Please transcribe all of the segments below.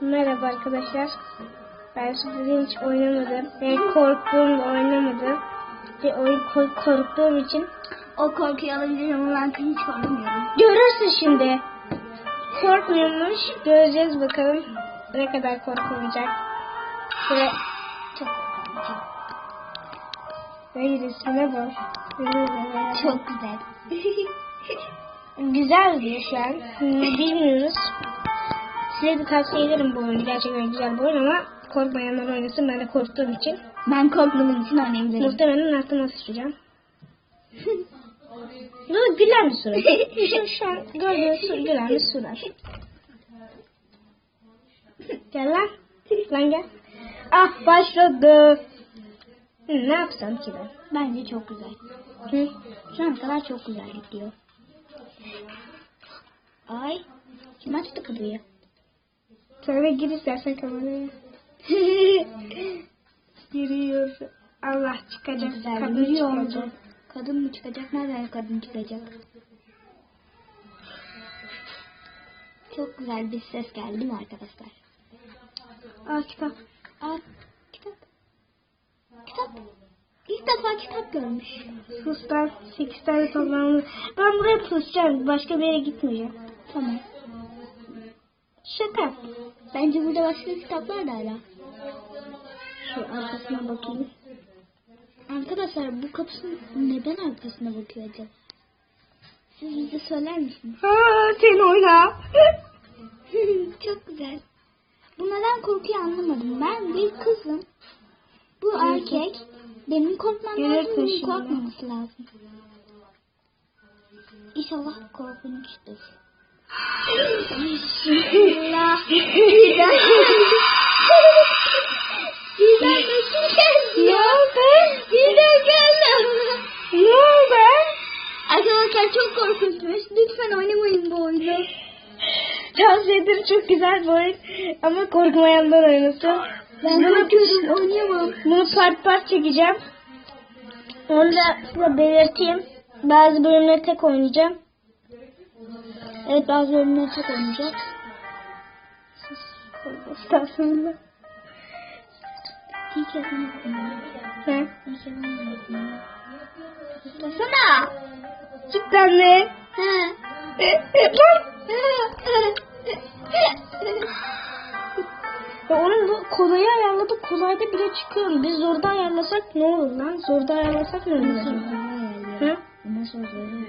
Merhaba arkadaşlar. Ben sizin hiç oynamadım. Ve korktuğum da oynamadım. Ve oyun kork- korktuğum için O korkuyu ama ben hiç korkmuyorum. görürsün şimdi. Korkmuyormuş. Göreceğiz bakalım ne kadar korkulacak. Ve Çok ve resmine bak. çok güzel. Güzel diyor şu an. Bilmiyoruz. Size de tavsiye ederim bu oyunu. Gerçekten güzel bir oyun ama korkmayanlar oynasın. Ben de korktuğum için. ben korkmadığım için oynayabilirim. Muhtemelen altıma sıçacağım. Bu gülen bir surat. şu, şu an gördüğünüz su, gülen bir surat. Gel lan. Lan gel. Ah başladı. Hı, ne yapsam ki ben? Bence çok güzel. Hı? Şu ana kadar çok güzel gidiyor. Ay. Kim açtı kapıyı? Söyle gir istersen kameraya. Giriyor. Allah çıkacak. Güzel Kadın çıkacak. Kadın mı çıkacak? Nereden kadın çıkacak? Çok güzel bir ses geldi mi arkadaşlar? Aa kitap. Aa, kitap. Kitap. İlk defa kitap görmüş. Pustan 8 tane toplamlı. Ben buraya pusacağım. Başka bir yere gitmeyeceğim. Tamam. Şaka. Bence burada başka kitaplar da ara. Şu arkasına bakayım. Arkadaşlar bu kapısının neden arkasına bakıyor acaba? Siz bize söyler misiniz? Aa, sen oyna. Çok güzel. Bu neden korkuyu anlamadım. Ben bir kızım. Bu erkek. Benim korkmam Yürürsün lazım. Şimdi. korkmaması lazım. İnşallah korkunçtur. Bismillah. Birden nasıl geldi? ne oldu? Birden geldi. Ne oldu? Arkadaşlar çok korkunçmuş. Lütfen oynamayın bu oyunu. Tavsiye ederim çok güzel bir oyun. Ama korkmayanlar oynasın. Ben korkuyorum oynayamam. Bunu part part çekeceğim. Onu da size belirteyim. Bazı bölümleri tek oynayacağım. Evet bazı bölümleri çok oynayacak. Estağfurullah. Oynayacağım. Ne? İlk kez oynayacağım. Sana. Cidden mi? He. Lan! Ya onun kolayı ayarladık. Kolayda bile çıkıyorum. Biz zorda ayarlasak ne olur lan? Zorda ayarlasak ne olur? Hı? Nasıl oluyor?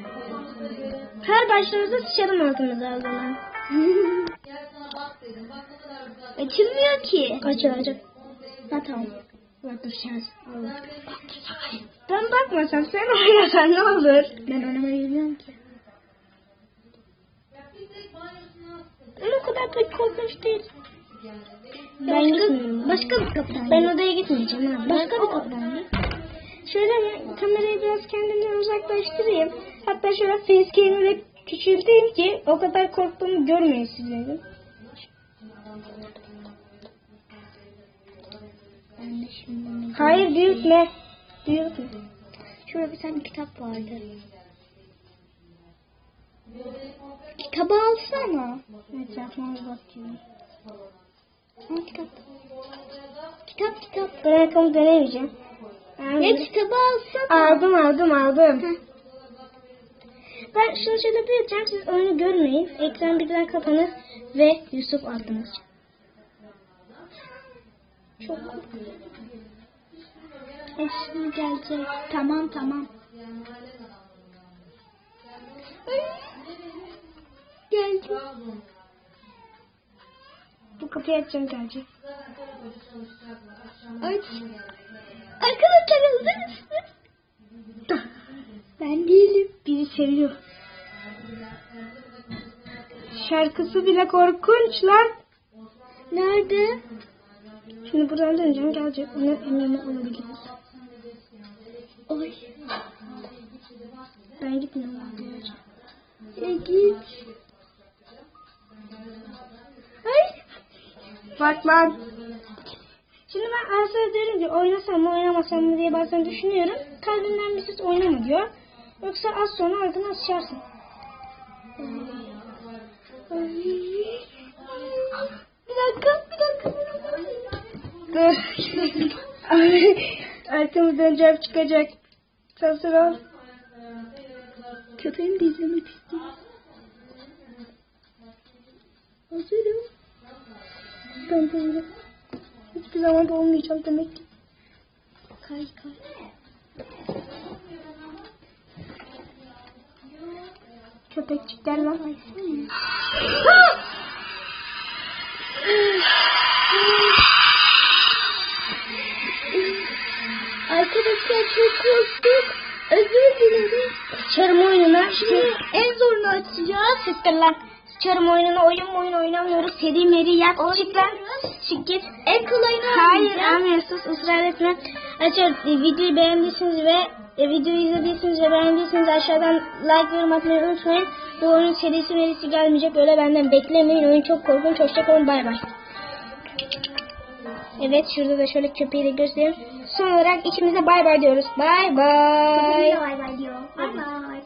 Her başımızda sıçalım altımıza o zaman. Açılmıyor ki. Açılacak. Ha tamam. Bak dur şans. Allah. Ben bakmasam sen oynasan ne olur? Ben oynamayı bilmiyorum ki. Ama o kadar da korkunç değil. Ben Başka, başka bir kapıdan. Ben odaya gitmeyeceğim ha. başka bir kapıdan. Şöyle kamerayı biraz kendimden uzaklaştırayım. Hatta şöyle facecam'i de küçülteyim ki o kadar korktuğumu görmeyin sizlerin. Hayır büyütme. Büyütme. Şurada bir tane kitap vardı. Kitabı alsana. Etrafıma bir bakıyorum. Kitap. Kitap kitap. Ben ayakkabımı denemeyeceğim. Ya kitabı alsana. Aldım aldım aldım. Heh. Ben şunu şöyle büyüteceğim. Siz oyunu görmeyin. Ekran birden kapanır ve Yusuf sıçar. Çok korkuyorum. E şimdi gelecek. Tamam tamam. Geldi. Bu kapıyı açacağım gelecek. Aç. Arkadaşlar hazır mısınız? Ben değilim. Biri seviyor. Şarkısı bile korkunç lan. Nerede? Şimdi buradan döneceğim gelecek. Onu emmeme alabiliriz. Oy. Ben gitmiyorum. E git. Ay. Bak lan. Şimdi ben Arsa'ya diyorum ki oynasam mı oynamasam mı diye bazen düşünüyorum. Kalbimden bir ses oynama diyor. Yoksa az sonra altına sıçarsın. Bir dakika. Dur. Arkamızdan cevap çıkacak. Hazır ol. Köpeğimi de izlemek istiyorum. Hazırım. Ben böyle. Hiçbir zaman da olmayacağım demek. Kay kay. Köpekçikler lan. Arkadaşlar çok korktuk. Özür dilerim. Sıçarım oyununa. Şimdi en zorunu açacağız. Siktir lan. Sıçarım oyununa. Oyun oyun oynamıyoruz. Seri meri yat. Çık git. En kolayını Hayır oynayacağız. anlıyorsunuz ısrar etme. Arkadaşlar e, videoyu beğendiyseniz ve e, videoyu izlediyseniz ve beğendiyseniz aşağıdan like yorum atmayı unutmayın. Bu oyunun serisi merisi gelmeyecek öyle benden beklemeyin. Oyun çok korkunç. Hoşçakalın bay bay. Evet şurada da şöyle köpeği de göstereyim. Son olarak ikimize bay bay diyoruz. Bay bay. Bay bay diyor. Bay bay.